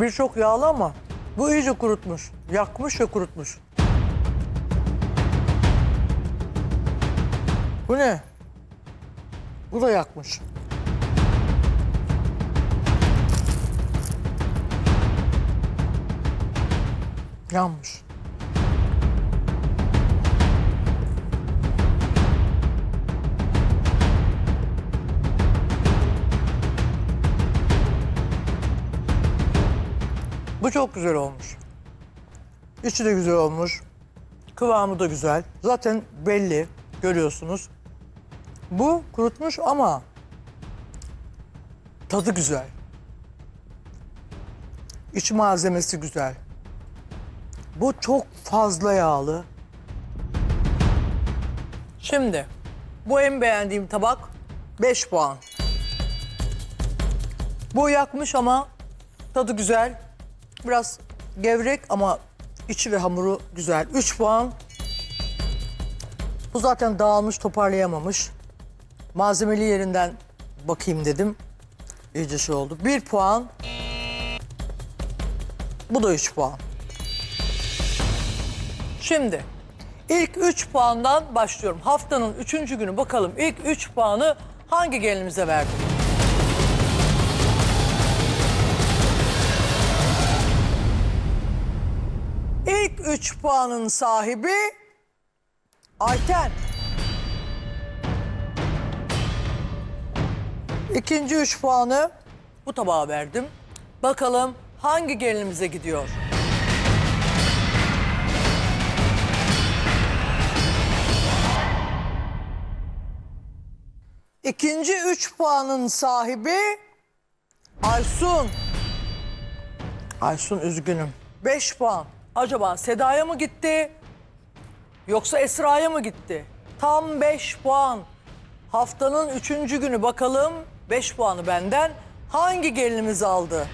Bir çok yağlı ama bu iyice kurutmuş. Yakmış ve kurutmuş. Bu ne? Bu da yakmış. Yanmış. Bu çok güzel olmuş. İçi de güzel olmuş. Kıvamı da güzel. Zaten belli. Görüyorsunuz. Bu kurutmuş ama tadı güzel. İç malzemesi güzel. Bu çok fazla yağlı. Şimdi bu en beğendiğim tabak 5 puan. Bu yakmış ama tadı güzel. Biraz gevrek ama içi ve hamuru güzel. 3 puan. Bu zaten dağılmış, toparlayamamış. Malzemeli yerinden bakayım dedim. İyice şey oldu. 1 puan. Bu da 3 puan. Şimdi ilk 3 puandan başlıyorum. Haftanın 3. günü bakalım ilk 3 puanı hangi gelinimize verdim? İlk 3 puanın sahibi Ayten. İkinci 3 puanı bu tabağa verdim. Bakalım hangi gelinimize gidiyor? İkinci 3 puanın sahibi Aysun. Aysun üzgünüm. 5 puan. Acaba Seda'ya mı gitti? Yoksa Esra'ya mı gitti? Tam 5 puan. Haftanın 3. günü bakalım 5 puanı benden hangi gelinimiz aldı?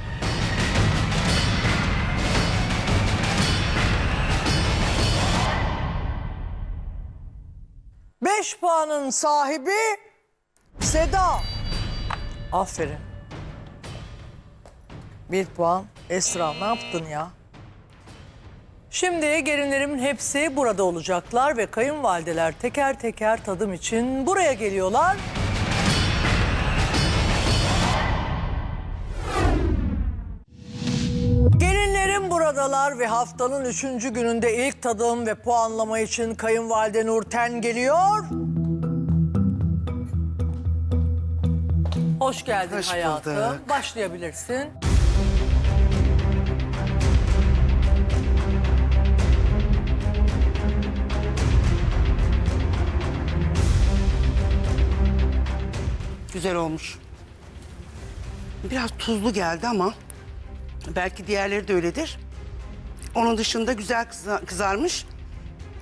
Beş puanın sahibi Seda. Aferin. Bir puan. Esra ne yaptın ya? Şimdi gelinlerimin hepsi burada olacaklar ve kayınvalideler teker teker tadım için buraya geliyorlar. Gelinlerim buradalar ve haftanın üçüncü gününde ilk tadım ve puanlama için kayınvalide Nurten geliyor. Hoş geldin Hoş hayatım. bulduk. Başlayabilirsin. Güzel olmuş. Biraz tuzlu geldi ama belki diğerleri de öyledir. Onun dışında güzel kıza- kızarmış.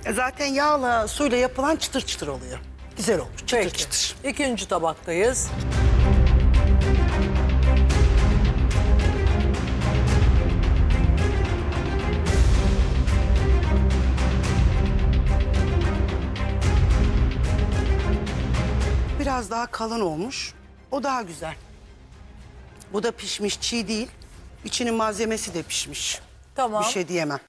E, Zaten yağla suyla yapılan çıtır çıtır oluyor. Güzel olmuş. Çıtır Peki. çıtır. İkinci tabaktayız. Biraz daha kalın olmuş. O daha güzel. Bu da pişmiş, çiğ değil. İçinin malzemesi de pişmiş. Tamam. Bir şey diyemem.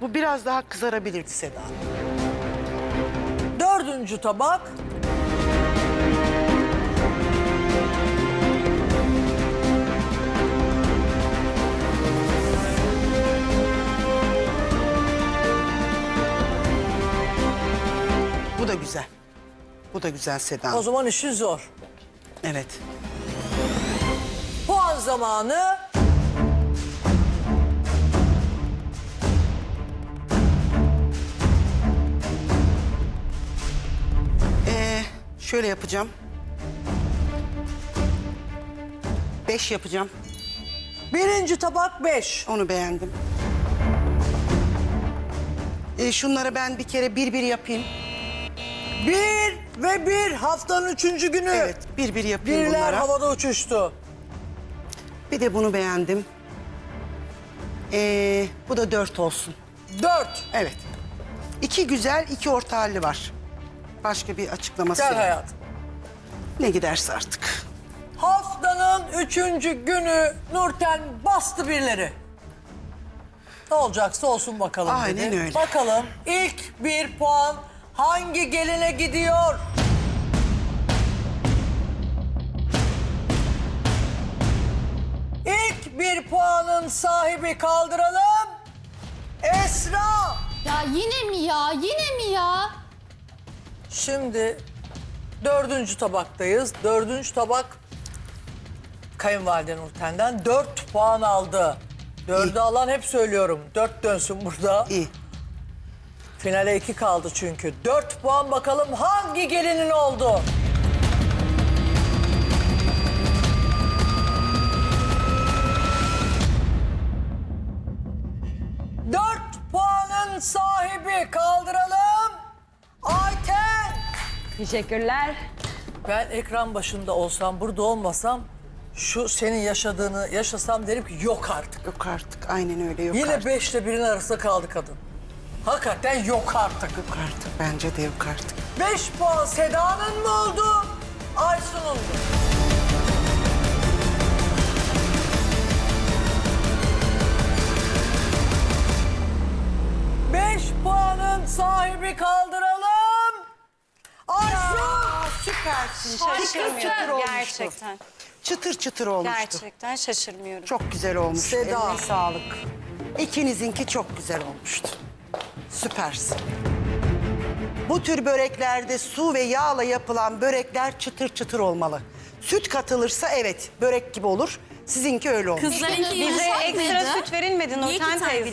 Bu biraz daha kızarabilirdi Seda. Hanım. Dördüncü tabak. Bu da güzel. Bu da güzel Seda. Hanım. O zaman işin zor. Evet. Puan zamanı. Şöyle yapacağım. Beş yapacağım. Birinci tabak beş. Onu beğendim. Ee, şunları ben bir kere bir bir yapayım. Bir ve bir haftanın üçüncü günü. Evet, bir bir yapayım Birler bunlara. havada uçuştu. Bir de bunu beğendim. Ee, bu da dört olsun. Dört. Evet. İki güzel, iki orta halli var. Başka bir açıklaması Gel yok. hayatım. Ne giderse artık. Haftanın üçüncü günü Nurten bastı birileri. Ne olacaksa olsun bakalım Aynen dedi. öyle. Bakalım ilk bir puan hangi geline gidiyor? İlk bir puanın sahibi kaldıralım. Esra. Ya yine mi ya? Yine mi ya? Şimdi dördüncü tabaktayız. Dördüncü tabak kayınvalide Nurten'den dört puan aldı. Dördü İyi. alan hep söylüyorum. Dört dönsün burada. İyi. Finale iki kaldı çünkü. Dört puan bakalım hangi gelinin oldu? Teşekkürler. Ben ekran başında olsam, burada olmasam şu senin yaşadığını yaşasam derim ki yok artık. Yok artık. Aynen öyle yok Yine artık. beşle birin arasında kaldı kadın. Hakikaten yok artık. Yok artık. Bence de yok artık. Beş puan Seda'nın mı oldu? Aysun'un mu? Süpersin. Şaşırmıyorum gerçekten. Çıtır çıtır olmuştu. Gerçekten şaşırmıyorum. Çok güzel olmuş. Seda. Eline sağlık. İkinizinki çok güzel olmuştu. Süpersin. Bu tür böreklerde su ve yağla yapılan börekler çıtır çıtır olmalı. Süt katılırsa evet börek gibi olur. Sizinki öyle olmuş. Kızlarınki Bize yumuşak ekstra mıydı? süt verilmedi Niye Nurten tane teyze.